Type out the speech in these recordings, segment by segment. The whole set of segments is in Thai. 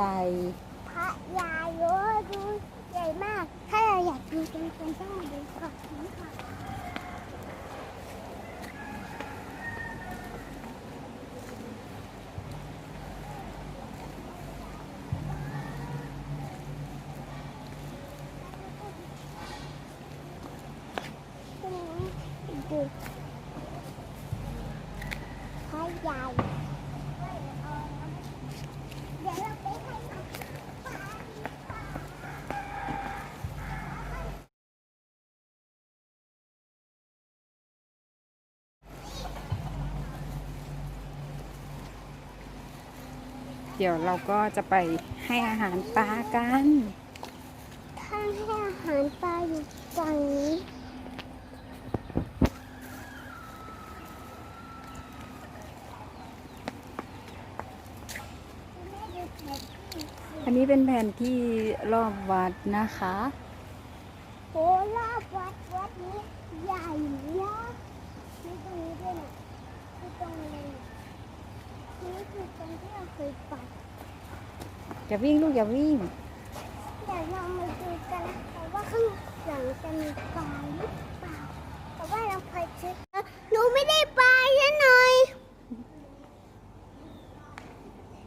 หญ่ พระยาโยดูใหญ่มาก ถ้าเราอยากดูตรงๆต้องดูก่อนนี้ค่ะ ตรงนี้ดูพระยาเดี๋ยวเราไปให้อาหารปลาดีกว่า เดี๋ยวเราก็จะไปให้อาหารปลากันถ้าให้อาหารปลาอยู่ฝั่งนี้อันนี้เป็นแผนที่รอบวัดนะคะโหรอบวัดวัดนี้ใหญ่ยากนี่ตรงนี้ด้วยนะคือตรงนี้นี่ คือตรงที่เราเคยไปอย่าวิ่งลูกอย่าวิ่งเดี๋ยวเรามาดูกันนะคะว่าข้างหลังจะมีปลาหรือเปล่าแต่ว่าเราเคยเจอหนูไม่ได้ปลาซะหน่อย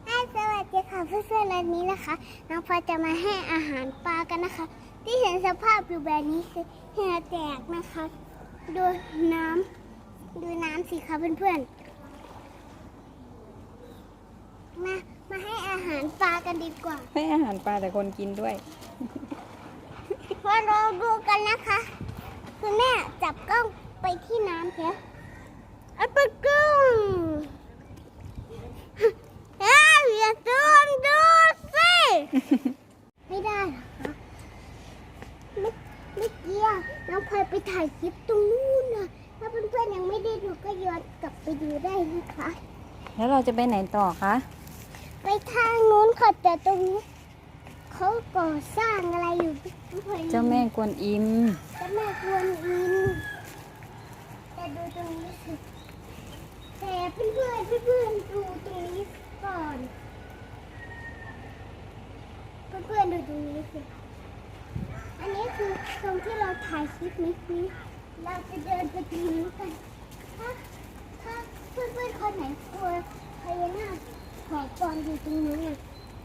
อ่าสวัสดีค่ะเพื่อนๆวันนี้นะคะน้องพลอยจะมาให้อาหารปลากันนะคะ ที่เห็นสภาพอยู่แบบนี้คือเหงื่อแตกนะคะ ดูน้ำดูน้ำสิคะเพื่อนๆ มา มาให้อาหารปลากันดีกว่า ให้อาหารปลาแต่คนกินด้วยมาเราดูกันนะคะ คุณแม่จับกล้องไปที่น้ำเถอะเอาไปกล้องเอ้ยอย่าซูมดูสิ ไม่ได้เหรอคะเมื่อเมื่อกี้อะน้องพลอยไปถ่ายคลิปตรงนู้นนะถ้าเพื่อนๆยังไม่ได้ดูก็ย้อนกลับไปดูได้นะคะ แล้วเราจะไปไหนต่อคะ ไปทางนู้นค่ะแต่ตรงนี้เขาก่อสร้างอะไรอยู่พี่พลอยเจ้าแม่กวนอิม เจ้าแม่กวนอิมแต่ดูตรงนี้สิแต่เพื่อนเพื่อนๆเพื่อนๆดูตรงนี้ก่อนเพื่อนเพื่อนๆดูตรงนี้สิอันนี้คือตรงที่เราถ่ายคลิปนี้นี้เราจะเดินไปตรงนี้กันถ้าถ้าเพื่อนเพื่อนๆคนไหนกลัวพญานาค ขอก่อนอยู่ตรงนู้นน่ะ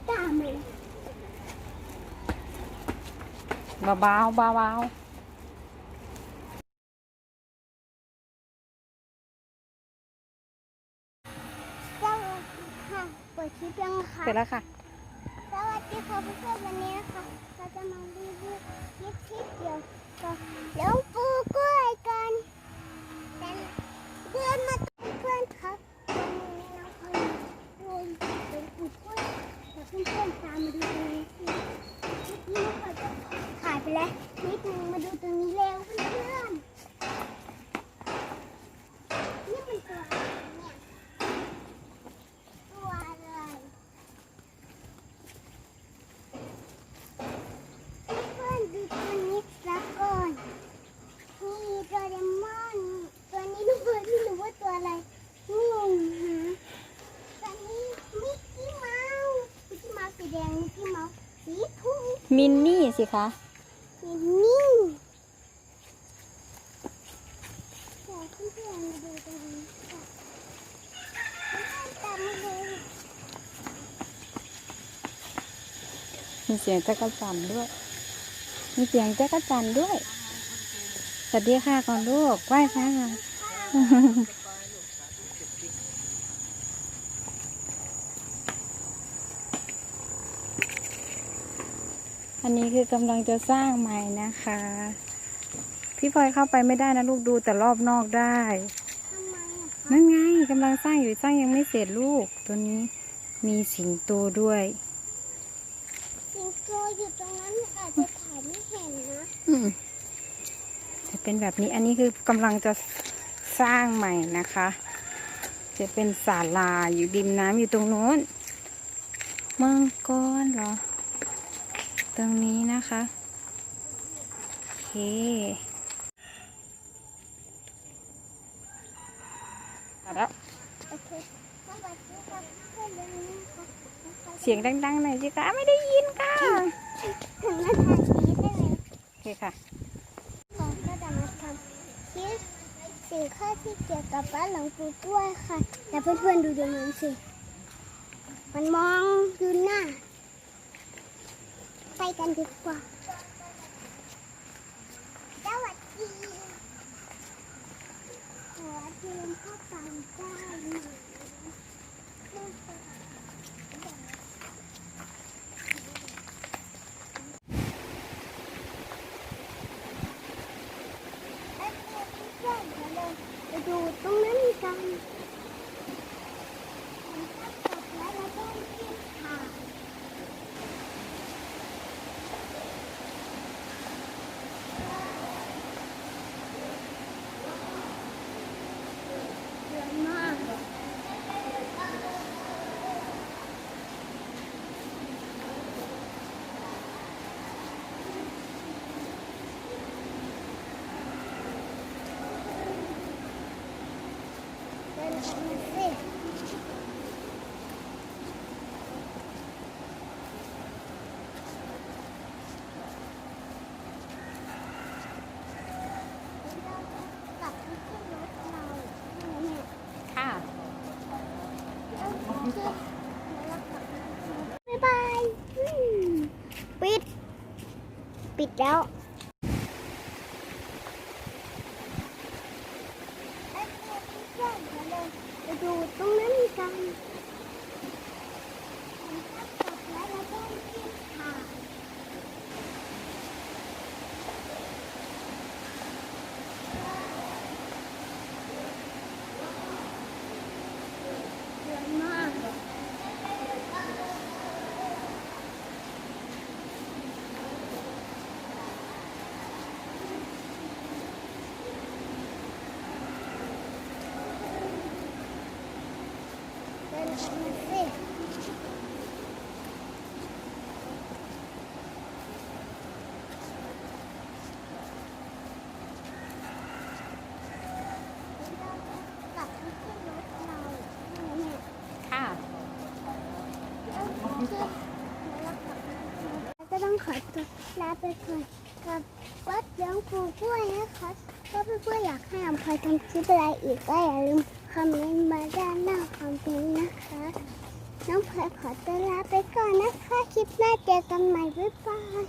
ตามมาเลยเบาๆเบาสวัสดีค่ะเปิดคลิปยังๆคะเสร็จแล้วค่ะ สวัสดีค่ะเพื่อนๆวันนี้นะคะเราจะมารีวิวคลิปที่เกี่ยวกับหลวงปู่กล้วยกันแต่เดือนมาเพื่อนๆครับวันนี้น้องพลอยรวมหลวงปู่กล้วยแต่ เพื่อนๆตามมาดูตรงนี้สิเมื่อกี้น้องพลอยก็ถ่ายไปแล้วนิดนึงมาดูตรงนี้เร็วเพื่อนๆนี่เป็นตัวอะไรเนี่ยตัวอะไร เพื่อนดูตัวนี้สักก่อนมีโดเรมอน ตัวนี้ลูกเพื่อนไม่รู้ว่าตัวอะไรงงฮะตัวนี้มิกกี้เมาส์มิกกี้เมาส์สีแดงมิกกี้เมาส์สีทุ่ง มินนี่สิคะสีนิ่งเดี๋ยวเพื่อนนี่มีเสียงจักรจันด้วย มีเสียงจักรจันด้วย สวัสดีค่ะก่อนลูกไหว้พระค่ะ อันนี้คือกำลังจะสร้างใหม่นะคะ พี่พลอยเข้าไปไม่ได้นะลูกดูแต่รอบนอกได้ ทำไมอะคะนั่นไงกำลังสร้างอยู่สร้างยังไม่เสร็จลูก ตัวนี้มีสิงโตด้วย สิงโตอยู่ตรงนั้นอาจจะถ่ายไม่เห็นนะอืมจะเป็นแบบนี้อันนี้คือกำลังจะสร้างใหม่นะคะ จะเป็นศาลาอยู่ริมน้ำอยู่ตรงโน้นมังกรเหรอ ตรงนี้นะคะโอเคเอาแล้วเสียงดังๆหน่อยสิคะไม่ได้ยินค่ะโอเคค่ะเราก็จะมาทำคลิปสินค้าที่เกี่ยวกับบ้านหลังปูด้วยค่ะแต่เพื่อนๆดูตรงนั้นสิ มันมองดูหน้า ไปกันดีกว่าสวัสดีขอเชิญเข้าไปได้ไหม ไปดูตรงนั้นกันแล้วเราต้องรีบถ่ายเยอะมากเดินออกมาสิเราจะกลับไปขึ้นรถเราเนี่ย ค่ะบ๊ายบาย ปิด ปิดแล้วไปดูตรงนั้นกันแล้วเราต้องรีบถ่ายเยอะมาก เดินออกมาสิกลับไปขึ้นรถเราเนี่ย ค่ะ ก็ต้องขอตัวลาไปก่อนกับวัดหลวงปู่กล้วยนะคะถ้าเพื่อนๆอยากให้อำพลอยทำคลิปอะไรอีกก็อย่าลืม คอมเมนต์มาด้านหน้าคอมเมนต์นะคะ น้องพลอยขอตัวลาไปก่อนนะคะ คลิปหน้าเจอกันใหม่ บ๊ายบาย